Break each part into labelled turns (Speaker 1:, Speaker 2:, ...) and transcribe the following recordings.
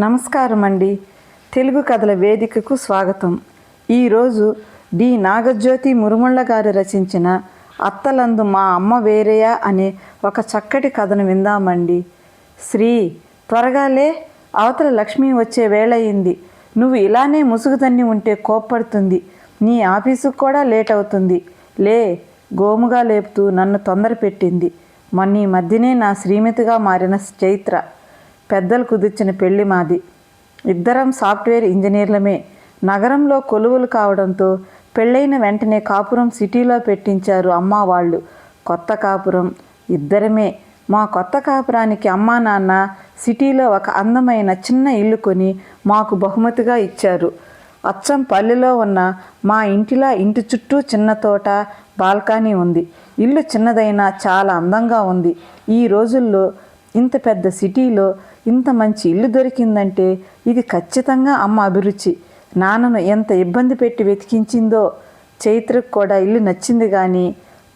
Speaker 1: నమస్కారం అండి తెలుగు కథల వేదికకు స్వాగతం. ఈరోజు డి. నాగజ్యోతి మురుముళ్ళ గారు రచించిన అత్తలందు మా అమ్మ వేరేయా అనే ఒక చక్కటి కథను విందామండి. శ్రీ త్వరగా లే అవతల లక్ష్మి వచ్చే వేళయింది. నువ్వు ఇలానే ముసుగుదన్ని ఉంటే కోప్పడుతుంది. నీ ఆఫీసుకు కూడా లేట్ అవుతుంది లే గోముగా లేపుతూ నన్ను తొందర పెట్టింది మొన్న ఈ మధ్యనే నా శ్రీమతిగా మారిన చైత్ర. పెద్దలు కుదిర్చిన పెళ్ళి మాది. ఇద్దరం సాఫ్ట్వేర్ ఇంజనీర్లమే. నగరంలో కొలువులు కావడంతో పెళ్ళైన వెంటనే కాపురం సిటీలో పెట్టించారు అమ్మ వాళ్ళు. కొత్త కాపురం. ఇద్దరమే. మా కొత్త కాపురానికి అమ్మా నాన్న సిటీలో ఒక అందమైన చిన్న ఇల్లు కొని మాకు బహుమతిగా ఇచ్చారు. అచ్చం పల్లెలో ఉన్న మా ఇంటిలా ఇంటి చుట్టూ చిన్న తోట బాల్కనీ ఉంది. ఇల్లు చిన్నదైనా చాలా అందంగా ఉంది. ఈ రోజుల్లో ఇంత పెద్ద సిటీలో ఇంత మంచి ఇల్లు దొరికిందంటే ఇది ఖచ్చితంగా అమ్మ అభిరుచి. నాన్నను ఎంత ఇబ్బంది పెట్టి వెతికించిందో చైత్రకు కూడా ఇల్లు నచ్చింది కానీ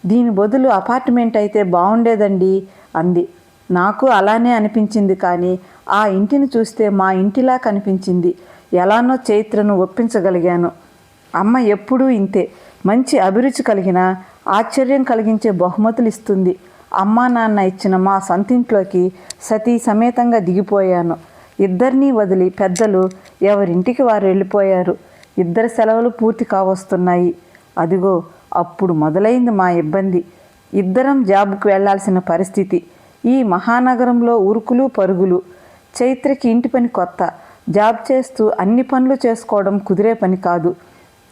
Speaker 1: దీని బదులు అపార్ట్మెంట్ అయితే బాగుండేదండి అంది. నాకు అలానే అనిపించింది కానీ ఆ ఇంటిని చూస్తే మా ఇంటిలా కనిపించింది. ఎలానో చైత్రను ఒప్పించగలిగాను. అమ్మ ఎప్పుడూ ఇంతే. మంచి అభిరుచి కలిగిన ఆశ్చర్యం కలిగించే బహుమతులు ఇస్తుంది అమ్మా నాన్న ఇచ్చిన మా సొంతింట్లోకి సతీ సమేతంగా దిగిపోయాను. ఇద్దరినీ వదిలి పెద్దలు ఎవరింటికి వారు వెళ్ళిపోయారు. ఇద్దరు సెలవులు పూర్తి కావస్తున్నాయి. అదిగో అప్పుడు మొదలైంది మా ఇబ్బంది. ఇద్దరం జాబుకు వెళ్ళాల్సిన పరిస్థితి. ఈ మహానగరంలో ఉరుకులు పరుగులు. చైత్రకి ఇంటి పని కొత్త. జాబ్ చేస్తూ అన్ని పనులు చేసుకోవడం కుదిరే పని కాదు.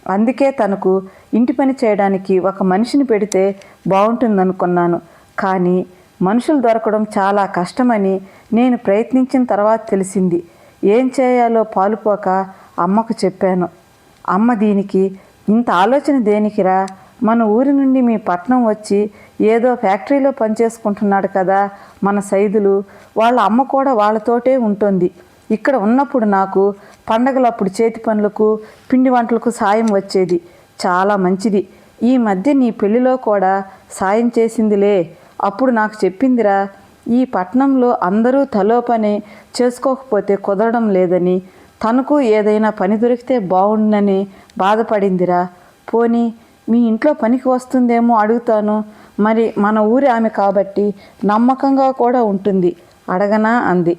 Speaker 1: అందుకే తనకు ఇంటి పని చేయడానికి ఒక మనిషిని పెడితే బాగుంటుందనుకున్నాను కానీ మనుషులు దొరకడం చాలా కష్టమని నేను ప్రయత్నించిన తర్వాత తెలిసింది. ఏం చేయాలో పాలుపోక అమ్మకు చెప్పాను. అమ్మ దీనికి ఇంత ఆలోచన దేనికిరా? మన ఊరి నుండి మీ పట్నం వచ్చి ఏదో ఫ్యాక్టరీలో పనిచేసుకుంటున్నాడు కదా మన సైదులు. వాళ్ళ అమ్మ కూడా వాళ్ళతోటే ఉంటుంది. ఇక్కడ ఉన్నప్పుడు నాకు పండగలప్పుడు చేతి పనులకు పిండి వంటలకు సాయం వచ్చేది. చాలా మంచిది. ఈ మధ్య నీ పెళ్ళిలో కూడా సాయం చేసిందిలే. అప్పుడు నాకు చెప్పిందిరా ఈ పట్నంలో అందరూ తలో పని చేసుకోకపోతే కుదరడం లేదని తనకు ఏదైనా పని దొరికితే బాగుండని బాధపడిందిరా. పోనీ మీ ఇంట్లో పనికి వస్తుందేమో అడుగుతాను. మరి మన ఊరి ఆమె కాబట్టి నమ్మకంగా కూడా ఉంటుంది అడగనా అంది.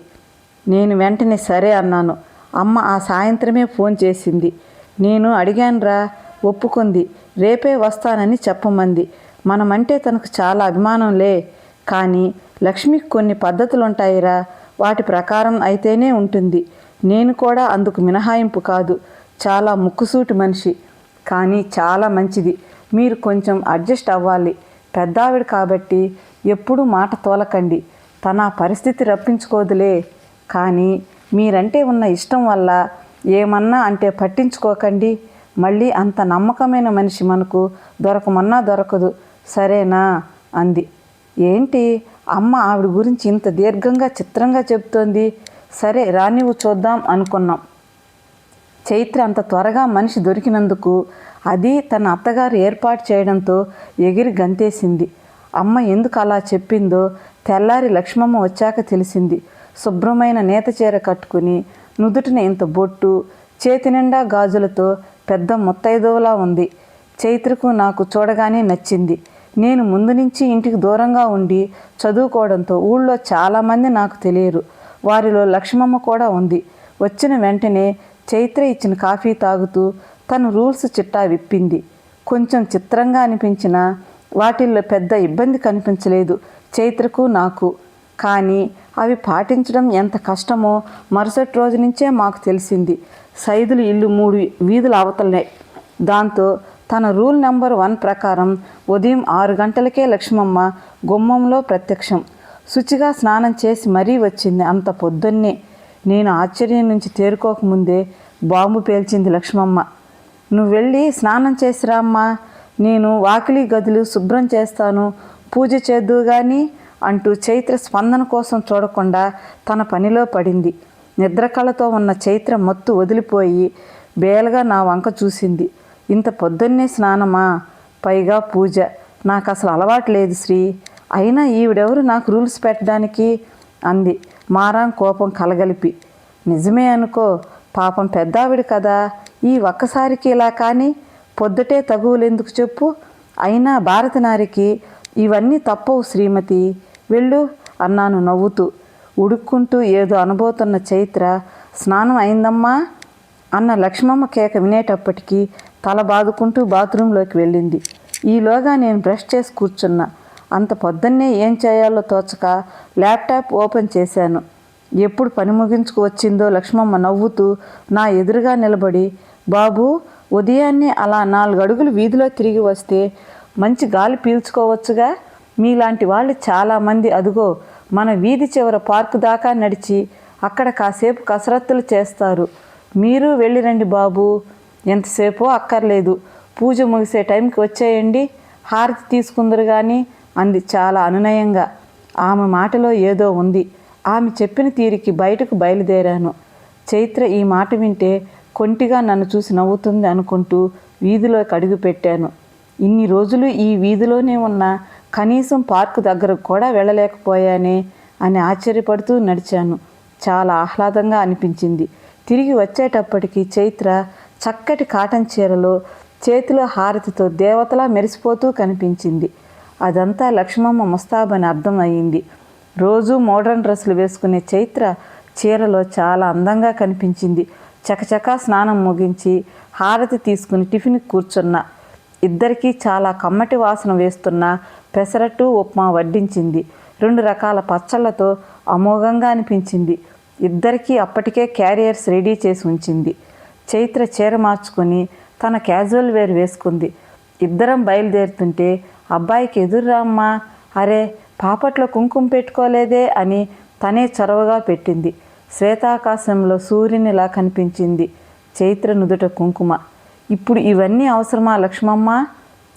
Speaker 1: నేను వెంటనే సరే అన్నాను. అమ్మ ఆ సాయంత్రమే ఫోన్ చేసింది. నేను అడిగానురా ఒప్పుకుంది. రేపే వస్తానని చెప్పమంది. మనమంటే తనకు చాలా అభిమానంలే. కానీ లక్ష్మికి కొన్ని పద్ధతులు ఉంటాయిరా వాటి ప్రకారం అయితేనే ఉంటుంది. నేను కూడా అందుకు మినహాయింపు కాదు. చాలా ముక్కుసూటి మనిషి. కానీ చాలా మంచిది. మీరు కొంచెం అడ్జస్ట్ అవ్వాలి. పెద్దావిడ కాబట్టి ఎప్పుడూ మాట తోలకండి. తన పరిస్థితి రప్పించుకోదులే. కానీ మీరంటే ఉన్న ఇష్టం వల్ల ఏమన్నా అంటే పట్టించుకోకండి. మళ్ళీ అంత నమ్మకమైన మనిషి మనకు దొరకమన్నా దొరకదు. సరేనా? అంది. ఏంటి? అమ్మ ఆవిడ గురించి ఇంత దీర్ఘంగా చిత్రంగా చెప్తోంది సరే రానివ్వు చూద్దాం అనుకున్నాం. చైత్ర అంత త్వరగా మనిషి దొరికినందుకు అది తన అత్తగారు ఏర్పాటు చేయడంతో ఎగిరి గంతేసింది. అమ్మ ఎందుకు అలా చెప్పిందో తెల్లారి లక్ష్మమ్మ వచ్చాక తెలిసింది. శుభ్రమైన నేత చీర కట్టుకుని నుదుటిన ఇంత బొట్టు చేతి నిండా గాజులతో పెద్ద ముత్తైదువలా ఉంది. చైత్రకు నాకు చూడగానే నచ్చింది. నేను ముందు నుంచి ఇంటికి దూరంగా ఉండి చదువుకోవడంతో ఊళ్ళో చాలామంది నాకు తెలియరు. వారిలో లక్ష్మమ్మ కూడా ఉంది. వచ్చిన వెంటనే చైత్ర ఇచ్చిన కాఫీ తాగుతూ తన రూల్స్ చిట్టా విప్పింది. కొంచెం చిత్రంగా అనిపించిన వాటిల్లో పెద్ద ఇబ్బంది కనిపించలేదు చైత్రకు నాకు. కానీ అవి పాటించడం ఎంత కష్టమో మరుసటి రోజు నుంచే మాకు తెలిసింది. సైదులు ఇల్లు మూడు వీధులు అవతలనే. దాంతో తన రూల్ నెంబర్ వన్ ప్రకారం ఉదయం ఆరు గంటలకే లక్ష్మమ్మ గుమ్మంలో ప్రత్యక్షం. శుచిగా స్నానం చేసి మరీ వచ్చింది. అంత పొద్దున్నే. నేను ఆశ్చర్యం నుంచి తేరుకోకముందే బాంబు పేల్చింది లక్ష్మమ్మ. నువ్వు వెళ్ళి స్నానం చేసిరామ్మా నేను వాకిలి గదులు శుభ్రం చేస్తాను. పూజ చేద్దు కానీ అంటూ చైత్ర స్పందన కోసం చూడకుండా తన పనిలో పడింది. నిద్రకళతో ఉన్న చైత్ర మత్తు వదిలిపోయి బేలగా నా వంక చూసింది. ఇంత పొద్దున్నే స్నానమా? పైగా పూజ. నాకు అసలు అలవాటు లేదు శ్రీ. అయినా ఈవిడెవరు నాకు రూల్స్ పెట్టడానికి? అంది. మారాం కోపం కలగలిపి. నిజమే అనుకో. పాపం పెద్దావిడ కదా. ఈ ఒక్కసారికి ఇలా కానీ పొద్దుటే తగువులెందుకు చెప్పు? అయినా భారత నారికి ఇవన్నీ తప్పవు శ్రీమతి. వెళ్ళు అన్నాను నవ్వుతూ. ఉడుక్కుంటూ ఏదో అనబోతున్న చైత్ర. స్నానం అయిందమ్మా? అన్న లక్ష్మమ్మ కేక వినేటప్పటికీ తల బాదుకుంటూ బాత్రూంలోకి వెళ్ళింది. ఈలోగా నేను బ్రష్ చేసి కూర్చున్నా. అంత పొద్దున్నే ఏం చేయాలో తోచక ల్యాప్టాప్ ఓపెన్ చేశాను. ఎప్పుడు పని ముగించుకు వచ్చిందో లక్ష్మమ్మ నవ్వుతూ నా ఎదురుగా నిలబడి బాబు ఉదయాన్నే అలా నాలుగు అడుగులు వీధిలో తిరిగి వస్తే మంచి గాలి పీల్చుకోవచ్చుగా? మీలాంటి వాళ్ళు చాలామంది అదుగో మన వీధి చివర పార్కు దాకా నడిచి అక్కడ కాసేపు కసరత్తులు చేస్తారు. మీరు వెళ్ళిరండి బాబు. ఎంతసేపు అక్కర్లేదు. పూజ ముగిసే టైంకి వచ్చేయండి. హారతి తీసుకుందరు కానీ అంది చాలా అనునయంగా. ఆమె మాటలో ఏదో ఉంది. ఆమె చెప్పిన తీరికి బయటకు బయలుదేరాను. చైత్ర ఈ మాట వింటే కొంటిగా నన్ను చూసి నవ్వుతుంది అనుకుంటూ వీధిలోకి అడుగు పెట్టాను. ఇన్ని రోజులు ఈ వీధిలోనే ఉన్న కనీసం పార్కు దగ్గరకు కూడా వెళ్ళలేకపోయానే అని ఆశ్చర్యపడుతూ నడిచాను. చాలా ఆహ్లాదంగా అనిపించింది. తిరిగి వచ్చేటప్పటికి చైత్ర చక్కటి కాటన్ చీరలో చేతిలో హారతితో దేవతలా మెరిసిపోతూ కనిపించింది. అదంతా లక్ష్మమ్మ ముస్తాబని అర్థం అయింది రోజు మోడర్న్ డ్రెస్సులు వేసుకునే చైత్ర చీరలో చాలా అందంగా కనిపించింది. చకచకా స్నానం ముగించి హారతి తీసుకుని టిఫిన్ కూర్చున్న. ఇద్దరికీ చాలా కమ్మటి వాసన వేస్తున్న పెసరట్టు ఉప్మా వడ్డించింది. రెండు రకాల పచ్చళ్ళతో అమోఘంగా అనిపించింది. ఇద్దరికీ అప్పటికే క్యారియర్స్ రెడీ చేసి ఉంచింది. చైత్ర చీర మార్చుకొని తన క్యాజువల్ వేర్ వేసుకుంది. ఇద్దరం బయలుదేరుతుంటే అబ్బాయికి ఎదురురామ్మా అరే పాపట్లో కుంకుమ పెట్టుకోలేదే అని తనే చొరవగా పెట్టింది. శ్వేతాకాశంలో సూర్యునిలా కనిపించింది. చైత్ర నుదుట కుంకుమ. ఇప్పుడు ఇవన్నీ అవసరమా లక్ష్మమ్మ?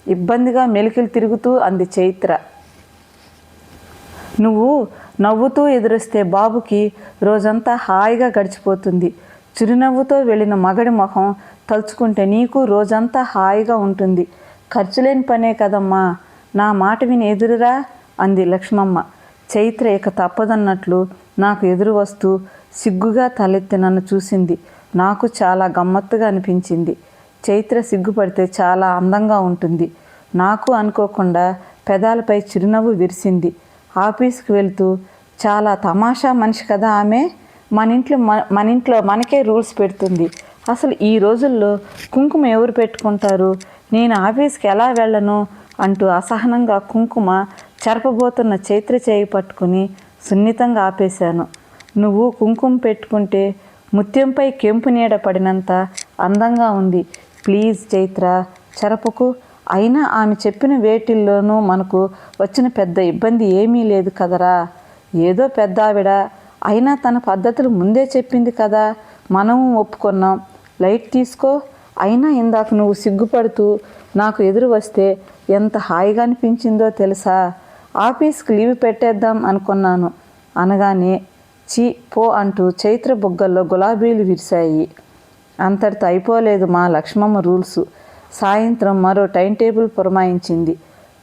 Speaker 1: ఇబ్బందిగా మెలికలు తిరుగుతూ అంది చైత్ర. నువ్వు నవ్వుతూ ఎదురొస్తే బాబుకి రోజంతా హాయిగా గడిచిపోతుంది. చిరునవ్వుతో వెళ్ళిన మగడి మొహం తలుచుకుంటే నీకు రోజంతా హాయిగా ఉంటుంది. ఖర్చులేని పనే కదమ్మా. నా మాట విని ఎదురురా అంది లక్ష్మమ్మ. చైత్ర ఇక తప్పదన్నట్లు నాకు ఎదురు వస్తూ సిగ్గుగా తలెత్తి నన్ను చూసింది. నాకు చాలా గమ్మత్తుగా అనిపించింది. చైత్ర సిగ్గుపడితే చాలా అందంగా ఉంటుంది. నాకు అనుకోకుండా పెదాలపై చిరునవ్వు విరిసింది. ఆఫీస్కి వెళ్తూ చాలా తమాషా మనిషి కదా ఆమె? మన ఇంట్లో మ- మన ఇంట్లో మనకే రూల్స్ పెడుతుంది. అసలు ఈ రోజుల్లో కుంకుమ ఎవరు పెట్టుకుంటారు? నేను ఆఫీస్కి ఎలా వెళ్ళను? అంటూ అసహనంగా కుంకుమ చెరపబోతున్న చైత్ర చేయి పట్టుకుని సున్నితంగా ఆపేశాను. నువ్వు కుంకుమ పెట్టుకుంటే ముత్యంపై కెంపు నీడ పడినంత అందంగా ఉంది. ప్లీజ్ చైత్ర చెరపకు. అయినా ఆమె చెప్పిన వేటిల్లోనూ మనకు వచ్చిన పెద్ద ఇబ్బంది ఏమీ లేదు కదరా? ఏదో పెద్ద ఆవిడ అయినా తన పద్ధతులు ముందే చెప్పింది కదా మనము ఒప్పుకున్నాం. లైట్ తీసుకో. అయినా ఇందాక నువ్వు సిగ్గుపడుతూ నాకు ఎదురు వస్తే ఎంత హాయిగా అనిపించిందో తెలుసా? ఆఫీస్కి లీవ్ పెట్టేద్దాం అనుకున్నాను. అనగానే చీ పో అంటూ చైత్ర బుగ్గల్లో గులాబీలు విరిశాయి. అంతటితో అయిపోలేదు మా లక్ష్మమ్మ రూల్స్. సాయంత్రం మరో టైం టేబుల్ పురమాయించింది.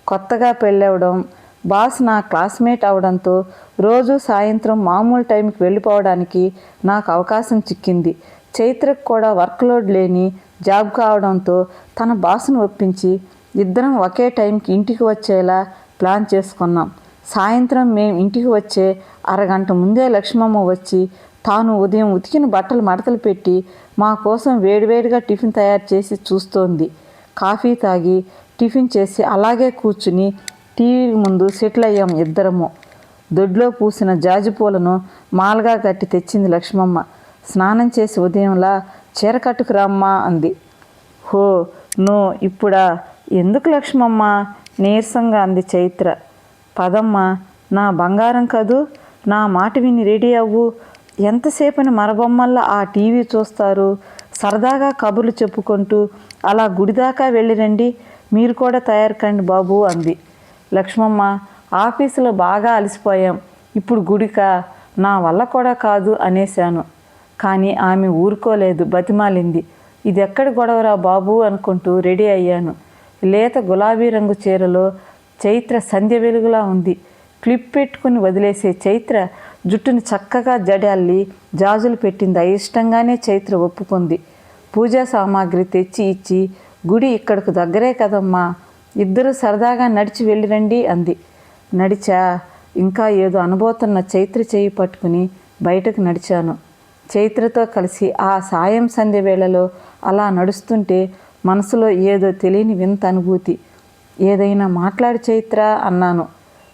Speaker 1: కొత్తగా పెళ్ళవడం బాస్ నా క్లాస్మేట్ అవడంతో రోజు సాయంత్రం మామూలు టైంకి వెళ్ళిపోవడానికి నాకు అవకాశం చిక్కింది. చైత్రకు కూడా వర్క్ లోడ్ లేని జాబ్ కావడంతో తన బాస్ను ఒప్పించి ఇద్దరం ఒకే టైంకి ఇంటికి వచ్చేలా ప్లాన్ చేసుకున్నాం. సాయంత్రం మేము ఇంటికి వచ్చే అరగంట ముందే లక్ష్మమ్మ వచ్చి తాను ఉదయం ఉతికిన బట్టలు మడతలు పెట్టి మా కోసం వేడివేడిగా టిఫిన్ తయారు చేసి చూస్తోంది. కాఫీ తాగి టిఫిన్ చేసి అలాగే కూర్చుని టీవీ ముందు సెటిల్ అయ్యాం ఇద్దరము. దొడ్లో పూసిన జాజి పూలను మాలగా కట్టి తెచ్చింది లక్ష్మమ్మ. స్నానం చేసి ఉదయంలా చీర కట్టుకురామ్మా అంది. హో నో ఇప్పుడా? ఎందుకు లక్ష్మమ్మ? నీరసంగా అంది చైత్ర. పదమ్మా నా బంగారం కదూ? నా మాట విని రెడీ అవ్వు. ఎంతసేపని మరబొమ్మల్లా ఆ టీవీ చూస్తారు? సరదాగా కబుర్లు చెప్పుకుంటూ అలా గుడి దాకా వెళ్ళిరండి. మీరు కూడా తయారు కండి బాబు అంది. లక్ష్మమ్మ ఆఫీసులో బాగా అలసిపోయాం. ఇప్పుడు గుడిక నా వల్ల కూడా కాదు అనేశాను. కానీ ఆమె ఊరుకోలేదు బతిమాలింది. ఇది ఎక్కడ గొడవరా బాబు అనుకుంటూ రెడీ అయ్యాను. లేత గులాబీ రంగు చీరలో చైత్ర సంధ్య వెలుగులా ఉంది. క్లిప్ పెట్టుకుని వదిలేసే చైత్ర జుట్టుని చక్కగా జడల్లి జాజులు పెట్టింది. అయిష్టంగానే చైత్ర ఒప్పుకుంది. పూజా సామాగ్రి తెచ్చి ఇచ్చి గుడి ఇక్కడకు దగ్గరే కదమ్మా ఇద్దరు సరదాగా నడిచి వెళ్ళిరండి అంది. నడిచా? ఇంకా ఏదో అనుభూతున్న చైత్ర చేయి పట్టుకుని బయటకు నడిచాను. చైత్రతో కలిసి ఆ సాయం సంధ్య వేళలో అలా నడుస్తుంటే మనసులో ఏదో తెలియని వింత అనుభూతి. ఏదైనా మాట్లాడు చైత్ర అన్నాను.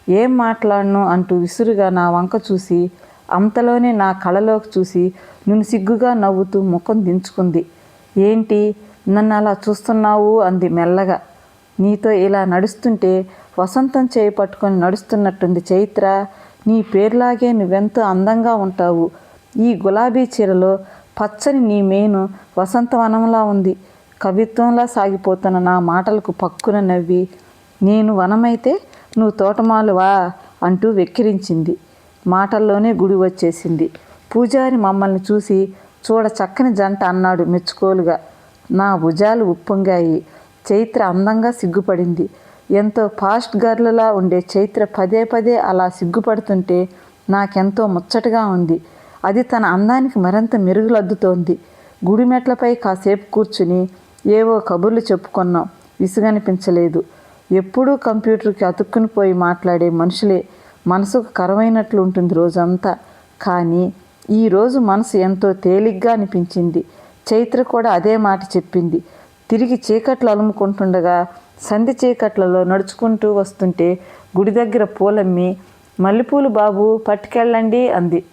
Speaker 1: ఏం మాట్లాడను అంటూ విసురుగా నా వంక చూసి అంతలోనే నా కళలోకి చూసి నువ్వు సిగ్గుగా నవ్వుతూ ముఖం దించుకుంది. ఏంటి? నన్ను అలా చూస్తున్నావు? అంది మెల్లగా. నీతో ఇలా నడుస్తుంటే వసంతం చేయి పట్టుకొని నడుస్తున్నట్టుంది చైత్ర. నీ పేరులాగే నువ్వెంతో అందంగా ఉంటావు. ఈ గులాబీ చీరలో పచ్చని నీ మేను వసంతవనంలా ఉంది. కవిత్వంలా సాగిపోతున్న నా మాటలకు పక్కున నవ్వి నేను వనమైతే నువ్వు తోటమాలువా? అంటూ వెక్కిరించింది. మాటల్లోనే గుడి వచ్చేసింది. పూజారి మమ్మల్ని చూసి చూడ చక్కని జంట అన్నాడు మెచ్చుకోలుగా. నా భుజాలు ఉప్పొంగాయి. చైత్ర అందంగా సిగ్గుపడింది. ఎంతో ఫాస్ట్ గర్ల్లా ఉండే చైత్ర పదే పదే అలా సిగ్గుపడుతుంటే నాకెంతో ముచ్చటగా ఉంది. అది తన అందానికి మరింత మెరుగులద్దుతోంది. గుడి మెట్లపై కాసేపు కూర్చుని ఏవో కబుర్లు చెప్పుకున్నాం. విసుగనిపించలేదు. ఎప్పుడూ కంప్యూటర్కి అతుక్కుని పోయి మాట్లాడే మనుషులే మనసుకు కరవైనట్లు ఉంటుంది రోజంతా. కానీ ఈరోజు మనసు ఎంతో తేలిగ్గా అనిపించింది. చైత్ర కూడా అదే మాట చెప్పింది. తిరిగి చీకట్లు అలుముకుంటుండగా సంధి చీకట్లలో నడుచుకుంటూ వస్తుంటే గుడి దగ్గర పూలమ్మి మల్లెపూలు బాబు పట్టుకెళ్ళండి అంది.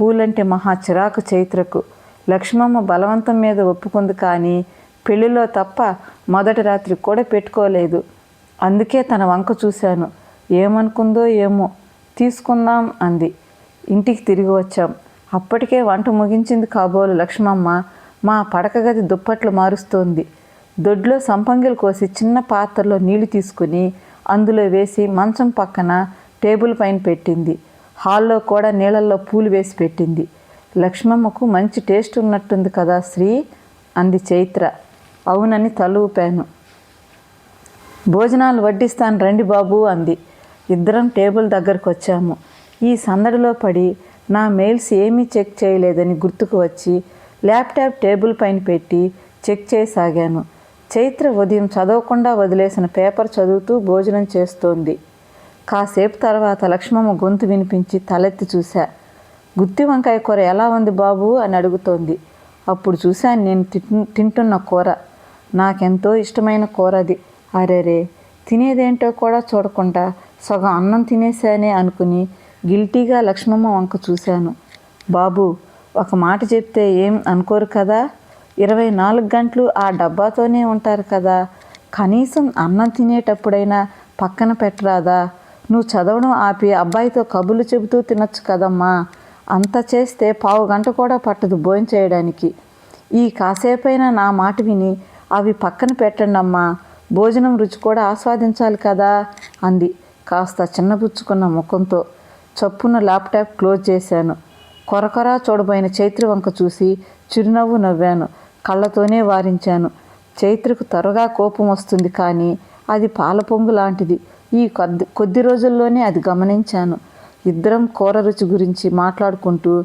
Speaker 1: పూలంటే మహా చిరాకు చైత్రకు. లక్ష్మమ్మ బలవంతం మీద ఒప్పుకుంది కానీ పెళ్ళిలో తప్ప మొదటి రాత్రి కూడా పెట్టుకోలేదు. అందుకే తన వంక చూశాను. ఏమనుకుందో ఏమో. తీసుకుందాం అంది. ఇంటికి తిరిగి వచ్చాం. అప్పటికే వంట ముగించింది కాబోలు లక్ష్మమ్మ. మా పడక గది దుప్పట్లు మారుస్తోంది. దొడ్లో సంపంగిలు కోసి చిన్న పాత్రలో నీళ్ళు తీసుకుని అందులో వేసి మంచం పక్కన టేబుల్ పైన పెట్టింది. హాల్లో కూడా నీళ్ళల్లో పూలు వేసి పెట్టింది. లక్ష్మమ్మకు మంచి టేస్ట్ ఉన్నట్టుంది కదా శ్రీ? అంది చైత్ర. అవునని తలూపాను. భోజనాలు వడ్డిస్తాను రండి బాబు అంది. ఇద్దరం టేబుల్ దగ్గరకు వచ్చాము. ఈ సందడిలో పడి నా మెయిల్స్ ఏమీ చెక్ చేయలేదని గుర్తుకు వచ్చి ల్యాప్టాప్ టేబుల్ పైన పెట్టి చెక్ చేయసాగాను. చైత్ర ఉదయం చదవకుండా వదిలేసిన పేపర్ చదువుతూ భోజనం చేస్తోంది. కాసేపు తర్వాత లక్ష్మమ్మ గొంతు వినిపించి తలెత్తి చూశా. గుత్తి వంకాయ కూర ఎలా ఉంది బాబు? అని అడుగుతోంది. అప్పుడు చూశాను నేను తింటున్న కూర. నాకెంతో ఇష్టమైన కూర అది. అరేరే తినేదేంటో కూడా చూడకుండా సగం అన్నం తినేసానే అనుకుని గిల్టీగా లక్ష్మమ్మ వంక చూశాను. బాబు ఒక మాట చెప్తే ఏం అనుకోరు కదా? ఇరవై నాలుగు గంటలు ఆ డబ్బాతోనే ఉంటారు కదా. కనీసం అన్నం తినేటప్పుడైనా పక్కన పెట్టరాదా? నువ్వు చదవడం ఆపి అబ్బాయితో కబుర్లు చెబుతూ తినొచ్చు కదమ్మా. అంత చేస్తే పావు గంట కూడా పట్టదు భోజనం చేయడానికి. ఈ కాసేపైనా నా మాట విని అవి పక్కన పెట్టండి అమ్మా భోజనం రుచి కూడా ఆస్వాదించాలి కదా అంది. కాస్త చిన్నపుచ్చుకున్న ముఖంతో చప్పున ల్యాప్టాప్ క్లోజ్ చేశాను. కొరకొరా చూడబోయిన చైత్రి వంక చూసి చిరునవ్వు నవ్వాను. కళ్ళతోనే వారించాను. చైత్రకు త్వరగా కోపం వస్తుంది కానీ అది పాలపొంగు లాంటిది. ఈ కొద్ది కొద్ది రోజుల్లోనే అది గమనించాను. ఇద్దరం కూర రుచి గురించి మాట్లాడుకుంటూ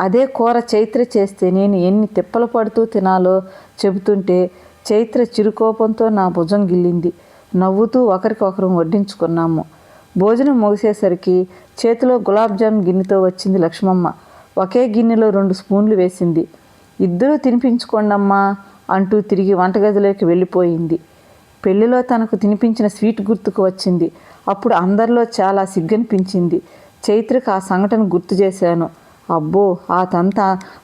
Speaker 1: అదే కూర చైత్ర చేస్తే నేను ఎన్ని తిప్పలు పడుతూ తినాలో చెబుతుంటే చైత్ర చిరుకోపంతో నా భుజం గిల్లింది. నవ్వుతూ ఒకరికొకరు వడ్డించుకున్నాము. భోజనం ముగిసేసరికి చేతిలో గులాబ్జామ్ గిన్నెతో వచ్చింది లక్ష్మమ్మ. ఒకే గిన్నెలో రెండు స్పూన్లు వేసింది. ఇద్దరూ తినిపించుకోండమ్మా అంటూ తిరిగి వంటగదిలోకి వెళ్ళిపోయింది. పెళ్ళిలో తనకు తినిపించిన స్వీట్ గుర్తుకు వచ్చింది. అప్పుడు అందరిలో చాలా సిగ్గనిపించింది. చైత్రకు ఆ సంఘటన గుర్తు చేశాను. అబ్బో ఆ తంత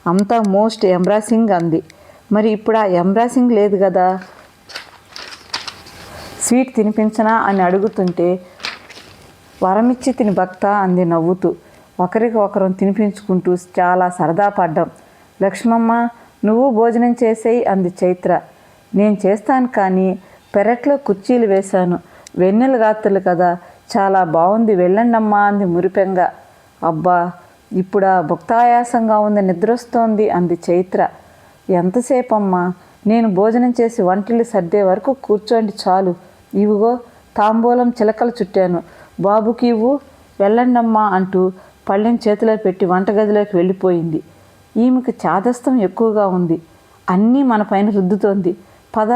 Speaker 1: అంతా మోస్ట్ ఎంబ్రాసింగ్ అంది. మరి ఇప్పుడు ఆ ఎంబ్రాసింగ్ లేదు కదా? స్వీట్ తినిపించనా అని అడుగుతుంటే వరమిచ్చి తిని భక్త అంది నవ్వుతూ. ఒకరికి ఒకరం తినిపించుకుంటూ చాలా సరదా పడ్డాం. లక్ష్మమ్మ నువ్వు భోజనం చేసేయి అంది చైత్ర. నేను చేస్తాను కానీ పెరట్లో కుర్చీలు వేశాను. వెన్నెల రాత్రులు కదా చాలా బాగుంది వెళ్ళండమ్మా అంది మురిపెంగా. అబ్బా ఇప్పుడు ఆ భుక్తాయాసంగా ఉంది నిద్రొస్తోంది అంది చైత్ర. ఎంతసేపమ్మా నేను భోజనం చేసి వంటిల్లు సర్దే వరకు కూర్చోండి చాలు. ఇవిగో తాంబూలం చిలకలు చుట్టాను. బాబుకి ఇవ్వు వెళ్ళండమ్మా అంటూ పళ్ళెం చేతిలో పెట్టి వంటగదిలోకి వెళ్ళిపోయింది. ఈమెకు చాదస్తం ఎక్కువగా ఉంది. అన్నీ మన పైన రుద్దుతోంది. పద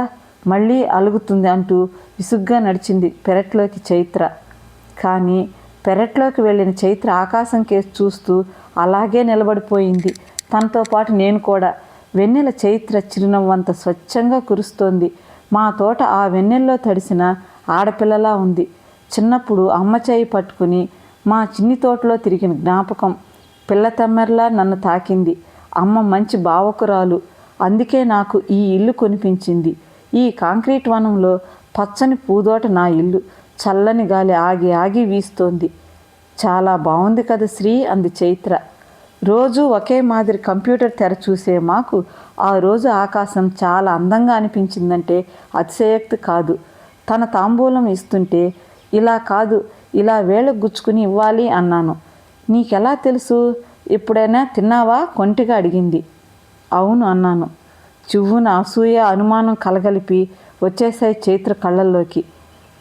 Speaker 1: మళ్ళీ అలుగుతుంది అంటూ విసుగ్గా నడిచింది పెరట్లోకి చైత్ర. కానీ పెరట్లోకి వెళ్ళిన చైత్ర ఆకాశం కేసు చూస్తూ అలాగే నిలబడిపోయింది. తనతో పాటు నేను కూడా. వెన్నెల చైత్ర చిరునవ్వంత స్వచ్ఛంగా కురుస్తోంది. మా తోట ఆ వెన్నెల్లో తడిసిన ఆడపిల్లలా ఉంది. చిన్నప్పుడు అమ్మ చేయి పట్టుకుని మా చిన్ని తోటలో తిరిగిన జ్ఞాపకం పిల్లతమ్మెర్లా నన్ను తాకింది. అమ్మ మంచి భావకురాలు అందుకే నాకు ఈ ఇల్లు కొనిపించింది. ఈ కాంక్రీట్ వనంలో పచ్చని పూదోట నా ఇల్లు. చల్లని గాలి ఆగి ఆగి వీస్తోంది. చాలా బాగుంది కదా శ్రీ అంది చైత్ర. రోజు ఒకే మాదిరి కంప్యూటర్ తెర చూసే మాకు ఆ రోజు ఆకాశం చాలా అందంగా అనిపించిందంటే అతిశయోక్తి కాదు. తన తాంబూలం ఇస్తుంటే ఇలా కాదు ఇలా వేళ గుచ్చుకుని ఇవ్వాలి అన్నాను. నీకెలా తెలుసు? ఇప్పుడైనా తిన్నావా? కొంటిగా అడిగింది. అవును అన్నాను. చివ్వున అసూయ అనుమానం కలగలిపి వచ్చేసాయి చైత్ర కళ్ళల్లోకి.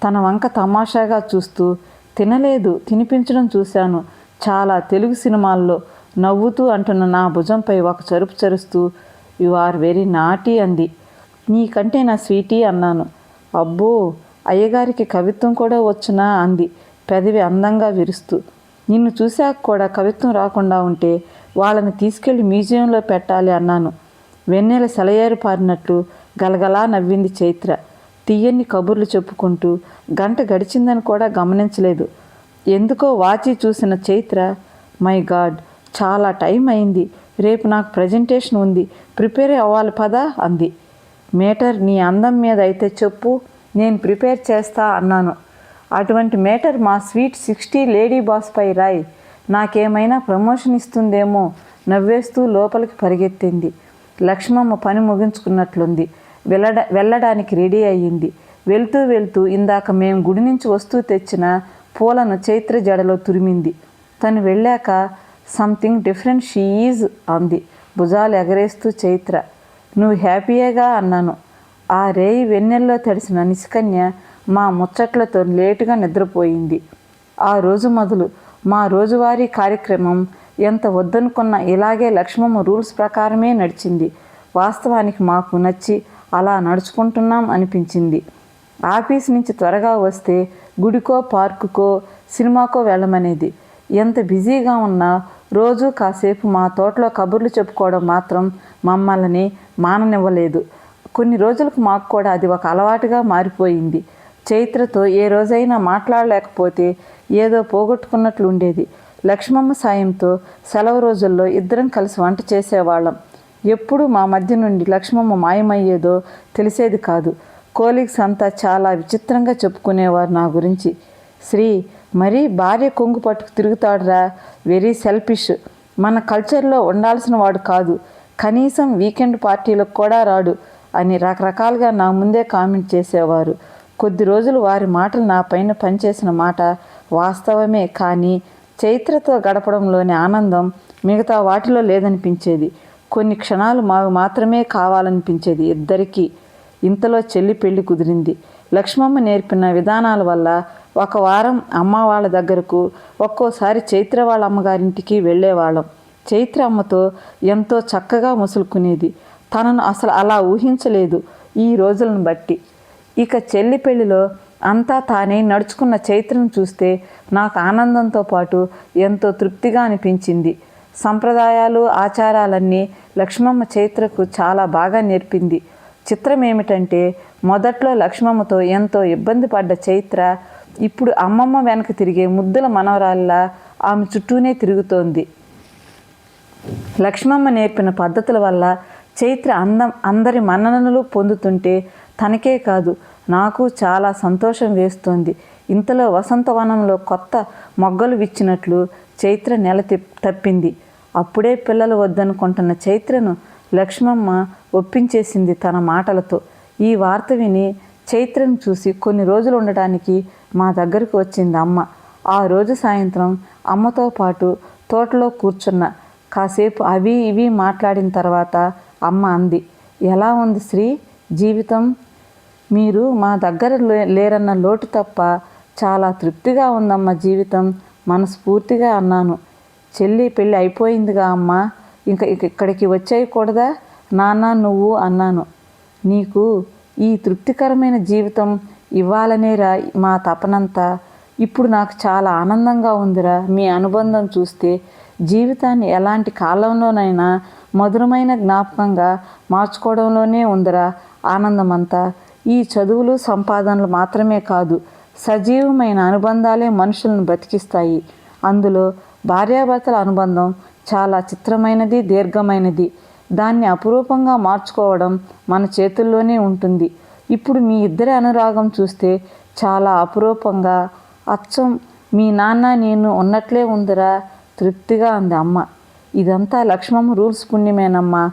Speaker 1: తన వంక తమాషాగా చూస్తూ తినలేదు తినిపించడం చూశాను. చాలా తెలుగు సినిమాల్లో నవ్వుతూ అంటున్న నా భుజంపై ఒక చరుపు చరుస్తూ యు ఆర్ వెరీ నాటీ అంది. నీకంటే నా స్వీటీ అన్నాను. అబ్బో అయ్యగారికి కవిత్వం కూడా వచ్చునా అంది. పెదవి అందంగా విరుస్తూ. నిన్ను చూశాక కూడా కవిత్వం రాకుండా ఉంటే వాళ్ళని తీసుకెళ్ళి మ్యూజియంలో పెట్టాలి అన్నాను. వెన్నెల సెలయేరు పారినట్లు గలగలా నవ్వింది చైత్ర. తీయన్ని కబుర్లు చెప్పుకుంటూ గంట గడిచిందని కూడా గమనించలేదు. ఎందుకో వాచి చూసిన చైత్ర మై గాడ్ చాలా టైం అయింది. రేపు నాకు ప్రజెంటేషన్ ఉంది. ప్రిపేర్ అవ్వాలి పదా? అంది. మేటర్ నీ అందం మీద అయితే చెప్పు. నేను ప్రిపేర్ చేస్తా అన్నాను. అటువంటి మేటర్ మా స్వీట్ సిక్స్టీ లేడీ బాస్పై రాయ్. నాకేమైనా ప్రమోషన్ ఇస్తుందేమో నవ్వేస్తూ లోపలికి పరిగెత్తింది. లక్ష్మమ్మ పని ముగించుకున్నట్లుంది. వెళ్ళడ వెళ్ళడానికి రెడీ అయ్యింది. వెళ్తూ వెళ్తూ ఇందాక మేము గుడి నుంచి వస్తూ తెచ్చిన పూలను చైత్ర జడలో తురిమింది. తను వెళ్ళాక సంథింగ్ డిఫరెంట్ షీ ఈజ్ అంది. భుజాలు ఎగరేస్తూ చైత్ర. నువ్వు హ్యాపీయేగా అన్నాను. ఆ రేయి వెన్నెల్లో తడిసిన నిష్కన్య మా ముచ్చట్లతో లేటుగా నిద్రపోయింది. ఆ రోజు మొదలు మా రోజువారీ కార్యక్రమం ఎంత వద్దనుకున్న ఇలాగే లక్ష్మమ్మ రూల్స్ ప్రకారమే నడిచింది. వాస్తవానికి మాకు నచ్చి అలా నడుచుకుంటున్నాం అనిపించింది. ఆఫీస్ నుంచి త్వరగా వస్తే గుడికో పార్కుకో సినిమాకో వెళ్ళమనేది. ఎంత బిజీగా ఉన్నా రోజు కాసేపు మా తోటలో కబుర్లు చెప్పుకోవడం మాత్రం మమ్మల్ని మాననివ్వలేదు. కొన్ని రోజులకు మాకు కూడా అది ఒక అలవాటుగా మారిపోయింది. చైత్రతో ఏ రోజైనా మాట్లాడలేకపోతే ఏదో పోగొట్టుకున్నట్లు ఉండేది. లక్ష్మమ్మ సాయంతో సెలవు రోజుల్లో ఇద్దరం కలిసి వంట చేసేవాళ్ళం. ఎప్పుడు మా మధ్య నుండి లక్ష్మమ్మ మాయమయ్యేదో తెలిసేది కాదు. కోలీగ్స్ అంతా చాలా విచిత్రంగా చెప్పుకునేవారు నా గురించి. శ్రీ మరీ భార్య కొంగు పట్టుకు తిరుగుతాడురా వెరీ సెల్ఫిష్. మన కల్చర్లో ఉండాల్సిన వాడు కాదు. కనీసం వీకెండ్ పార్టీలకు కూడా రాడు అని రకరకాలుగా నా ముందే కామెంట్ చేసేవారు. కొద్ది రోజులు వారి మాటలు నా పైన పనిచేసిన మాట వాస్తవమే కానీ చైత్రతో గడపడంలోని ఆనందం మిగతా వాటిలో లేదనిపించేది. కొన్ని క్షణాలు మాకు మాత్రమే కావాలనిపించేది ఇద్దరికీ. ఇంతలో చెల్లి పెళ్ళి కుదిరింది. లక్ష్మమ్మ నేర్పిన విధానాల వల్ల ఒక వారం అమ్మ వాళ్ళ దగ్గరకు ఒక్కోసారి చైత్ర వాళ్ళ అమ్మగారింటికి వెళ్ళేవాళ్ళం. చైత్ర అమ్మతో ఎంతో చక్కగా ముసులుకునేది. తనను అసలు అలా ఊహించలేదు ఈ రోజులను బట్టి. ఇక చెల్లి పెళ్ళిలో అంతా తానే నడుచుకున్న చైత్రను చూస్తే నాకు ఆనందంతో పాటు ఎంతో తృప్తిగా అనిపించింది. సంప్రదాయాలు ఆచారాలన్నీ లక్ష్మమ్మ చైత్రకు చాలా బాగా నేర్పింది. చిత్రం ఏమిటంటే మొదట్లో లక్ష్మమ్మతో ఎంతో ఇబ్బంది పడ్డ చైత్ర ఇప్పుడు అమ్మమ్మ వెనక తిరిగే ముద్దుల మనవరాల్లా ఆమె చుట్టూనే తిరుగుతోంది. లక్ష్మమ్మ నేర్పిన పద్ధతుల వల్ల చైత్ర అందం అందరి మన్ననలు పొందుతుంటే తనకే కాదు నాకు చాలా సంతోషం వేస్తోంది. ఇంతలో వసంతవనంలో కొత్త మొగ్గలు విచ్చినట్లు చైత్ర నెల తప్పింది. అప్పుడే పిల్లలు వద్దనుకుంటున్న చైత్రను లక్ష్మమ్మ ఒప్పించేసింది తన మాటలతో. ఈ వార్త విని చైత్రను చూసి కొన్ని రోజులు ఉండటానికి మా దగ్గరకు వచ్చింది అమ్మ. ఆ రోజు సాయంత్రం అమ్మతో పాటు తోటలో కూర్చున్న కాసేపు అవి ఇవి మాట్లాడిన తర్వాత అమ్మ అంది ఎలా ఉంది శ్రీ? జీవితం మీరు మా దగ్గర లే- లేరన్న లోటు తప్ప చాలా తృప్తిగా ఉందమ్మ జీవితం. మనస్ఫూర్తిగా అన్నాను. చెల్లి పెళ్ళి అయిపోయిందిగా అమ్మా. ఇంకా ఇక్కడికి వచ్చేయకూడదా? నాన్న నువ్వు అన్నాను. నీకు ఈ తృప్తికరమైన జీవితం ఇవ్వాలనేరా మా తపనంతా. ఇప్పుడు నాకు చాలా ఆనందంగా ఉందిరా. మీ అనుబంధం చూస్తే జీవితాన్ని ఎలాంటి కాలంలోనైనా మధురమైన జ్ఞాపకంగా మార్చుకోవడంలోనే ఉందిరా ఆనందమంతా. ఈ చదువులు సంపాదనలు మాత్రమే కాదు సజీవమైన అనుబంధాలే మనుషులను బతికిస్తాయి. అందులో భార్యాభర్తల అనుబంధం చాలా చిత్రమైనది దీర్ఘమైనది. దాన్ని అపురూపంగా మార్చుకోవడం మన చేతుల్లోనే ఉంటుంది. ఇప్పుడు మీ ఇద్దరి అనురాగం చూస్తే చాలా అపురూపంగా అచ్చం మీ నాన్న నేను ఉన్నట్లే ఉందిరా తృప్తిగా అంది అమ్మ. ఇదంతా లక్ష్మమ్మ రూల్స్ పుణ్యమేనమ్మా.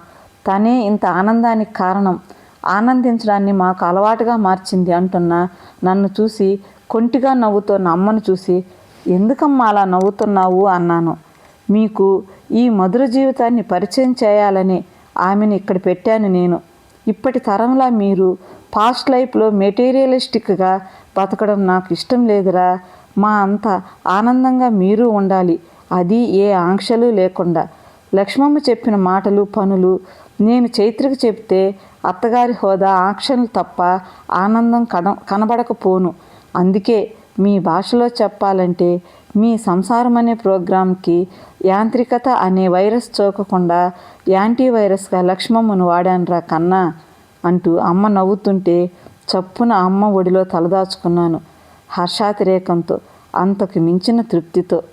Speaker 1: తనే ఇంత ఆనందానికి కారణం. ఆనందించడాన్ని మాకు అలవాటుగా మార్చింది అంటున్న నన్ను చూసి కొంటిగా నవ్వుతున్న అమ్మను చూసి ఎందుకమ్మా అలా నవ్వుతున్నావు? అన్నాను. మీకు ఈ మధుర జీవితాన్ని పరిచయం చేయాలని ఆమెను ఇక్కడ పెట్టాను నేను. ఇప్పటి తరంలా మీరు పాస్ట్ లైఫ్లో మెటీరియలిస్టిక్గా బతకడం నాకు ఇష్టం లేదురా. మా అంత ఆనందంగా మీరు ఉండాలి. అది ఏ ఆంక్షలు లేకుండా. లక్ష్మమ్మ చెప్పిన మాటలు పనులు నేను చైత్రకు చెప్తే అత్తగారి హోదా ఆంక్షలు తప్ప ఆనందం కన కనబడకపోను. అందుకే మీ భాషలో చెప్పాలంటే మీ సంసారం అనే ప్రోగ్రాంకి యాంత్రికత అనే వైరస్ చూకకుండా యాంటీ వైరస్గా లక్ష్మమ్మను వాడానురా కన్నా అంటూ అమ్మ నవ్వుతుంటే చప్పున అమ్మ ఒడిలో తలదాచుకున్నాను హర్షాతిరేకంతో అంతకు మించిన తృప్తితో.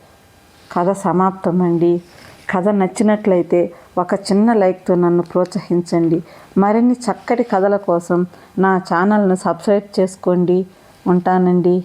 Speaker 1: కథ సమాప్తమండి. కథ నచ్చినట్లయితే ఒక చిన్న లైక్తో నన్ను ప్రోత్సహించండి. మరిన్ని చక్కటి కథల కోసం నా ఛానల్ను సబ్స్క్రైబ్ చేసుకోండి. ఉంటానండి.